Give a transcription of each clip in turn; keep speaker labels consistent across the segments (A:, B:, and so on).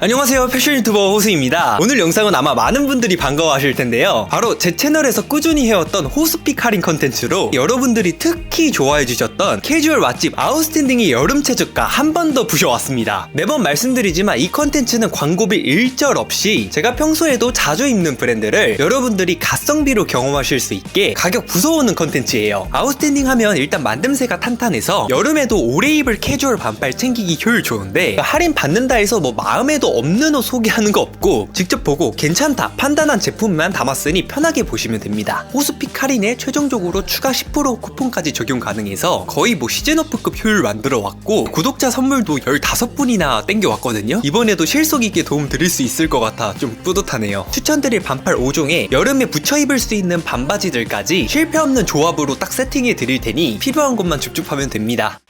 A: 안녕하세요. 패션 유튜버 호수입니다. 오늘 영상은 아마 많은 분들이 반가워하실 텐데요. 바로 제 채널에서 꾸준히 해왔던 호스픽 할인 컨텐츠로 여러분들이 특히 좋아해 주셨던 캐주얼 맛집 아웃스탠딩의 여름 최저가 한 번 더 부셔왔습니다. 매번 말씀드리지만 이 컨텐츠는 광고비 일절 없이 제가 평소에도 자주 입는 브랜드를 여러분들이 가성비로 경험하실 수 있게 가격 부서오는 컨텐츠예요. 아웃스탠딩 하면 일단 만듦새가 탄탄해서 여름에도 오래 입을 캐주얼 반팔 챙기기 효율 좋은데 할인 받는다 해서 뭐 마음에도 없는 옷 소개하는 거 없고 직접 보고 괜찮다 판단한 제품만 담았으니 편하게 보시면 됩니다. 호스픽 할인에 최종적으로 추가 10% 쿠폰까지 적용 가능해서 거의 뭐 시즌오프급 효율 만들어 왔고 구독자 선물도 15분이나 땡겨 왔거든요. 이번에도 실속 있게 도움 드릴 수 있을 것 같아 좀 뿌듯하네요. 추천드릴 반팔 5종에 여름에 붙여 입을 수 있는 반바지들까지 실패 없는 조합으로 딱 세팅해 드릴 테니 필요한 것만 줍줍하면 됩니다.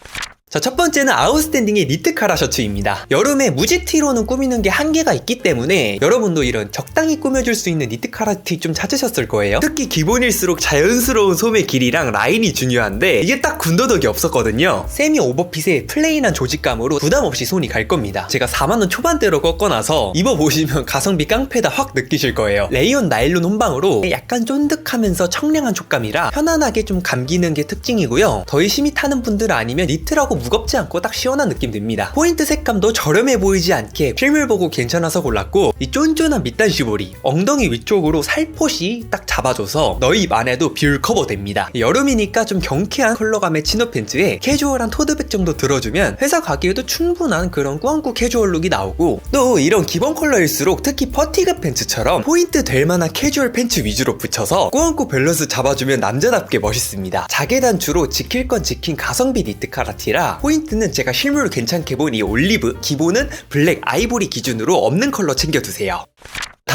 A: 자, 첫 번째는 아웃스탠딩의 니트 카라 셔츠입니다. 여름에 무지티로는 꾸미는 게 한계가 있기 때문에 여러분도 이런 적당히 꾸며줄 수 있는 니트 카라 티 좀 찾으셨을 거예요. 특히 기본일수록 자연스러운 소매 길이랑 라인이 중요한데 이게 딱 군더더기 없었거든요. 세미 오버핏의 플레인한 조직감으로 부담 없이 손이 갈 겁니다. 제가 4만원 초반대로 꺾어놔서 입어보시면 가성비 깡패다 확 느끼실 거예요. 레이온 나일론 혼방으로 약간 쫀득하면서 청량한 촉감이라 편안하게 좀 감기는 게 특징이고요. 더 열심히 타는 분들 아니면 니트라고 무겁지 않고 딱 시원한 느낌 듭니다. 포인트 색감도 저렴해 보이지 않게 필물 보고 괜찮아서 골랐고 이 쫀쫀한 밑단 시보리 엉덩이 위쪽으로 살포시 딱 잡아줘서 너희 입 안에도 뷰 커버 됩니다. 여름이니까 좀 경쾌한 컬러감의 치노 팬츠에 캐주얼한 토드백 정도 들어주면 회사 가기에도 충분한 그런 꾸안꾸 캐주얼 룩이 나오고 또 이런 기본 컬러일수록 특히 퍼티그 팬츠처럼 포인트 될 만한 캐주얼 팬츠 위주로 붙여서 꾸안꾸 밸런스 잡아주면 남자답게 멋있습니다. 자개 단추로 지킬 건 지킨 가성비 니트 카라티라 포인트는 제가 실물로 괜찮게 본 이 올리브 기본은 블랙 아이보리 기준으로 없는 컬러 챙겨두세요.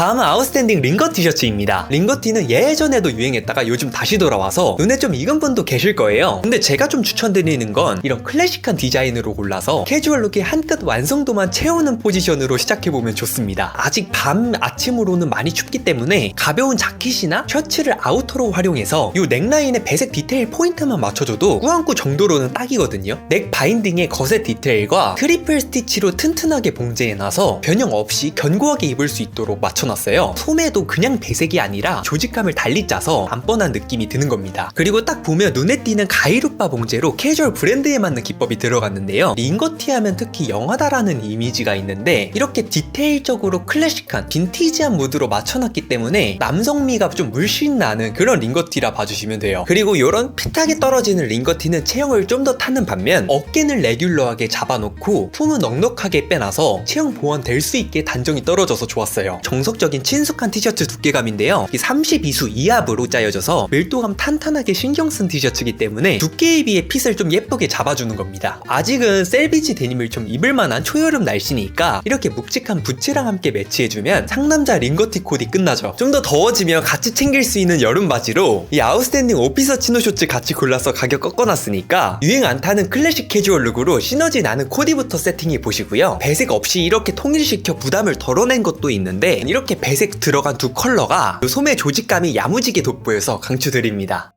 A: 다음은 아웃스탠딩 링거 티셔츠입니다. 링거 티는 예전에도 유행했다가 요즘 다시 돌아와서 눈에 좀 익은 분도 계실 거예요. 근데 제가 좀 추천드리는 건 이런 클래식한 디자인으로 골라서 캐주얼 룩의 한끗 완성도만 채우는 포지션으로 시작해보면 좋습니다. 아직 밤, 아침으로는 많이 춥기 때문에 가벼운 자켓이나 셔츠를 아우터로 활용해서 이 넥라인의 배색 디테일 포인트만 맞춰줘도 꾸안꾸 정도로는 딱이거든요. 넥 바인딩의 거세 디테일과 트리플 스티치로 튼튼하게 봉제해놔서 변형 없이 견고하게 입을 수 있도록 맞춰 놨 어요. 소매도 그냥 배색이 아니라 조직감을 달리 짜서 단번한 느낌이 드는 겁니다. 그리고 딱 보면 눈에 띄는 가이루빠 봉제로 캐주얼 브랜드에 맞는 기법이 들어갔는데요. 링거티 하면 특히 영하다라는 이미지가 있는데 이렇게 디테일적으로 클래식한 빈티지한 무드로 맞춰놨기 때문에 남성미가 좀 물씬 나는 그런 링거티라 봐주시면 돼요. 그리고 이런 핏하게 떨어지는 링거티는 체형을 좀 더 타는 반면 어깨는 레귤러하게 잡아놓고 품은 넉넉하게 빼놔서 체형 보완 될 수 있게 단정이 떨어져서 좋았어요. 정석 적인 친숙한 티셔츠 두께감인데요. 32수 이하부로 짜여져서 밀도감 탄탄하게 신경 쓴 티셔츠이기 때문에 두께에 비해 핏을 좀 예쁘게 잡아주는 겁니다. 아직은 셀비지 데님을 좀 입을 만한 초여름 날씨니까 이렇게 묵직한 부츠랑 함께 매치해주면 상남자 링거티 코디 끝나죠. 좀 더 더워지면 같이 챙길 수 있는 여름 바지로 이 아웃스탠딩 오피서 치노 쇼츠 같이 골라서 가격 꺾어놨으니까 유행 안 타는 클래식 캐주얼 룩으로 시너지 나는 코디부터 세팅해 보시고요. 배색 없이 이렇게 통일시켜 부담을 덜어낸 것도 있는데 이렇게 배색 들어간 두 컬러가 이 소매 조직감이 야무지게 돋보여서 강추드립니다.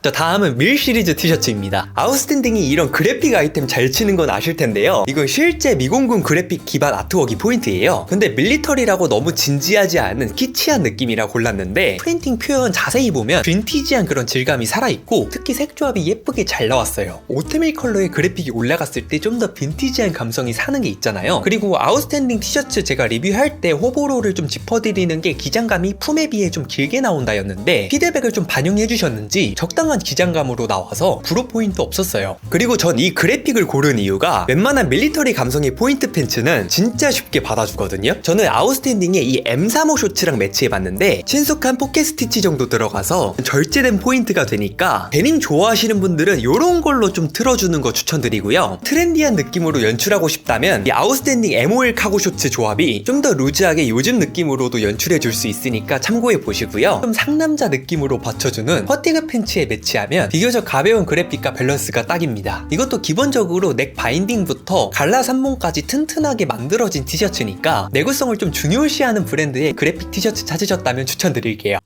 A: 자 다음은 밀 시리즈 티셔츠입니다. 아웃스탠딩이 이런 그래픽 아이템 잘 치는 건 아실 텐데요. 이건 실제 미공군 그래픽 기반 아트웍이 포인트예요. 근데 밀리터리라고 너무 진지하지 않은 키치한 느낌이라 골랐는데 프린팅 표현 자세히 보면 빈티지한 그런 질감이 살아있고 특히 색조합이 예쁘게 잘 나왔어요. 오트밀 컬러의 그래픽이 올라갔을 때 좀 더 빈티지한 감성이 사는 게 있잖아요. 그리고 아웃스탠딩 티셔츠 제가 리뷰할 때 호불호를 좀 짚어드리는 게 기장감이 품에 비해 좀 길게 나온다였는데 피드백을 좀 반영해 주셨는지 적당 한 기장감으로 나와서 불호 포인트 없었어요. 그리고 전 이 그래픽을 고른 이유가 웬만한 밀리터리 감성의 포인트 팬츠는 진짜 쉽게 받아주거든요. 저는 아웃스탠딩에 이 M35 쇼츠랑 매치해봤는데 친숙한 포켓 스티치 정도 들어가서 절제된 포인트가 되니까 데님 좋아하시는 분들은 이런 걸로 좀 틀어주는 거 추천드리고요. 트렌디한 느낌으로 연출하고 싶다면 이 아웃스탠딩 MOL 카고 쇼츠 조합이 좀 더 루즈하게 요즘 느낌으로도 연출해줄 수 있으니까 참고해 보시고요. 좀 상남자 느낌으로 받쳐주는 퍼티그 팬츠에 매치하면 비교적 가벼운 그래픽과 밸런스가 딱입니다. 이것도 기본적으로 넥 바인딩부터 갈라 산봉까지 튼튼하게 만들어진 티셔츠니까 내구성을 좀 중요시하는 브랜드의 그래픽 티셔츠 찾으셨다면 추천드릴게요.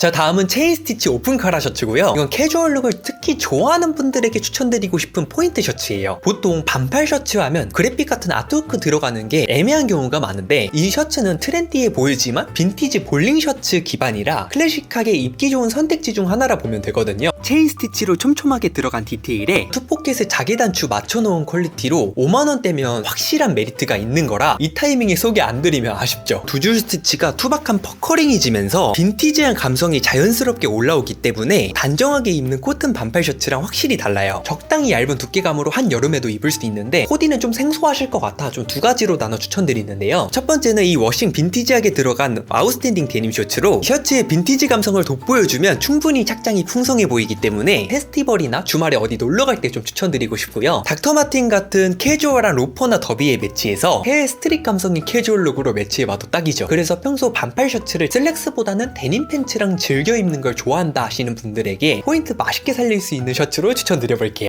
A: 자 다음은 체인 스티치 오픈 카라 셔츠고요. 이건 캐주얼 룩을 특히 좋아하는 분들에게 추천드리고 싶은 포인트 셔츠예요. 보통 반팔 셔츠 하면 그래픽 같은 아트워크 들어가는 게 애매한 경우가 많은데 이 셔츠는 트렌디해 보이지만 빈티지 볼링 셔츠 기반이라 클래식하게 입기 좋은 선택지 중 하나라 보면 되거든요 체인 스티치로 촘촘하게 들어간 디테일에 투포켓에 자개 단추 맞춰놓은 퀄리티로 5만원대면 확실한 메리트가 있는 거라 이 타이밍에 소개 안 드리면 아쉽죠. 두 줄 스티치가 투박한 퍼커링이 지면서 빈티지한 감성이 자연스럽게 올라오기 때문에 단정하게 입는 코튼 반팔 셔츠랑 확실히 달라요. 적당히 얇은 두께감으로 한 여름에도 입을 수 있는데 코디는 좀 생소하실 것 같아 좀 두 가지로 나눠 추천드리는데요. 첫 번째는 이 워싱 빈티지하게 들어간 아웃스탠딩 데님 셔츠로 셔츠의 빈티지 감성을 돋보여주면 충분히 착장이 풍성해 보이 기 때문에 페스티벌이나 주말에 어디 놀러 갈 때 좀 추천드리고 싶고요. 닥터 마틴 같은 캐주얼한 로퍼나 더비에 매치해서 해외 스트릿 감성인 캐주얼 룩으로 매치해봐도 딱이죠. 그래서 평소 반팔 셔츠를 슬랙스보다는 데님 팬츠랑 즐겨 입는 걸 좋아한다 하시는 분들에게 포인트 맛있게 살릴 수 있는 셔츠로 추천드려볼게요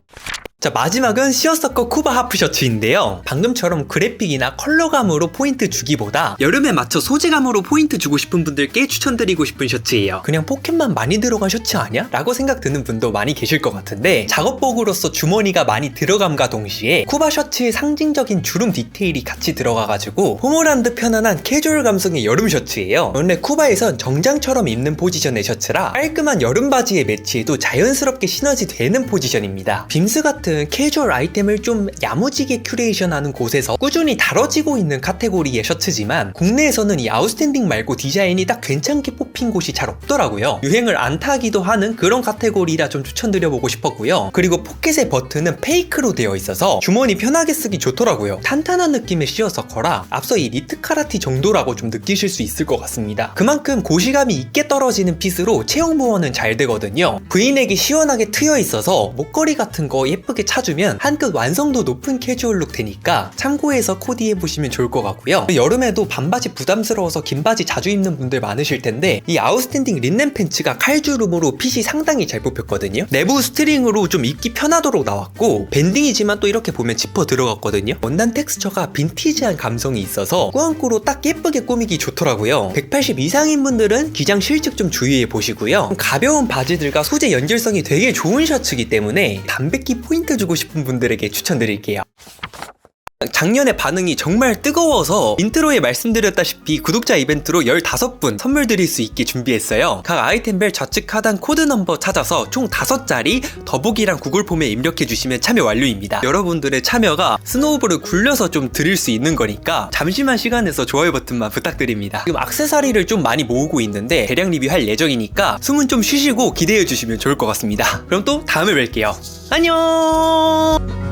A: 자 마지막은 시어서커 쿠바 하프 셔츠인데요. 방금처럼 그래픽이나 컬러감으로 포인트 주기보다 여름에 맞춰 소재감으로 포인트 주고 싶은 분들께 추천드리고 싶은 셔츠예요. 그냥 포켓만 많이 들어간 셔츠 아니야? 라고 생각 드는 분도 많이 계실 것 같은데 작업복으로서 주머니가 많이 들어감과 동시에 쿠바 셔츠의 상징적인 주름 디테일이 같이 들어가가지고 포멀한 듯 편안한 캐주얼 감성의 여름 셔츠예요. 원래 쿠바에선 정장처럼 입는 포지션의 셔츠라 깔끔한 여름 바지에 매치해도 자연스럽게 시너지 되는 포지션입니다. 빔스 같은 캐주얼 아이템을 좀 야무지게 큐레이션하는 곳에서 꾸준히 다뤄지고 있는 카테고리의 셔츠지만 국내에서는 이 아웃스탠딩 말고 디자인이 딱 괜찮게 뽑힌 곳이 잘 없더라고요. 유행을 안 타기도 하는 그런 카테고리라 좀 추천드려보고 싶었고요. 그리고 포켓의 버튼은 페이크로 되어 있어서 주머니 편하게 쓰기 좋더라고요. 탄탄한 느낌의 시어서커라 앞서 이 니트 카라티 정도라고 좀 느끼실 수 있을 것 같습니다. 그만큼 고시감이 있게 떨어지는 핏으로 체형 보완은 잘 되거든요. 브이넥이 시원하게 트여 있어서 목걸이 같은 거 예쁘게 차주면 한끗 완성도 높은 캐주얼룩 되니까 참고해서 코디해 보시면 좋을 것 같고요. 여름에도 반바지 부담스러워서 긴 바지 자주 입는 분들 많으실 텐데 이 아웃스탠딩 린넨 팬츠가 칼주름으로 핏이 상당히 잘 뽑혔거든요. 내부 스트링으로 좀 입기 편하도록 나왔고 밴딩이지만 또 이렇게 보면 지퍼 들어갔거든요. 원단 텍스처가 빈티지한 감성이 있어서 꾸안꾸로 딱 예쁘게 꾸미기 좋더라고요. 180 이상인 분들은 기장 실측 좀 주의해 보시고요. 좀 가벼운 바지들과 소재 연결성이 되게 좋은 셔츠이기 때문에 담백기 포인트 주고 싶은 분들에게 추천드릴게요 작년에 반응이 정말 뜨거워서 인트로에 말씀드렸다시피 구독자 이벤트로 15분 선물 드릴 수 있게 준비했어요. 각 아이템별 좌측 하단 코드 넘버 찾아서 총 5자리 더보기랑 구글 폼에 입력해 주시면 참여 완료입니다. 여러분들의 참여가 스노우볼을 굴려서 좀 드릴 수 있는 거니까 잠시만 시간 내서 좋아요 버튼만 부탁드립니다. 지금 악세사리를 좀 많이 모으고 있는데 대량 리뷰할 예정이니까 숨은 좀 쉬시고 기대해 주시면 좋을 것 같습니다. 그럼 또 다음에 뵐게요. 안녕!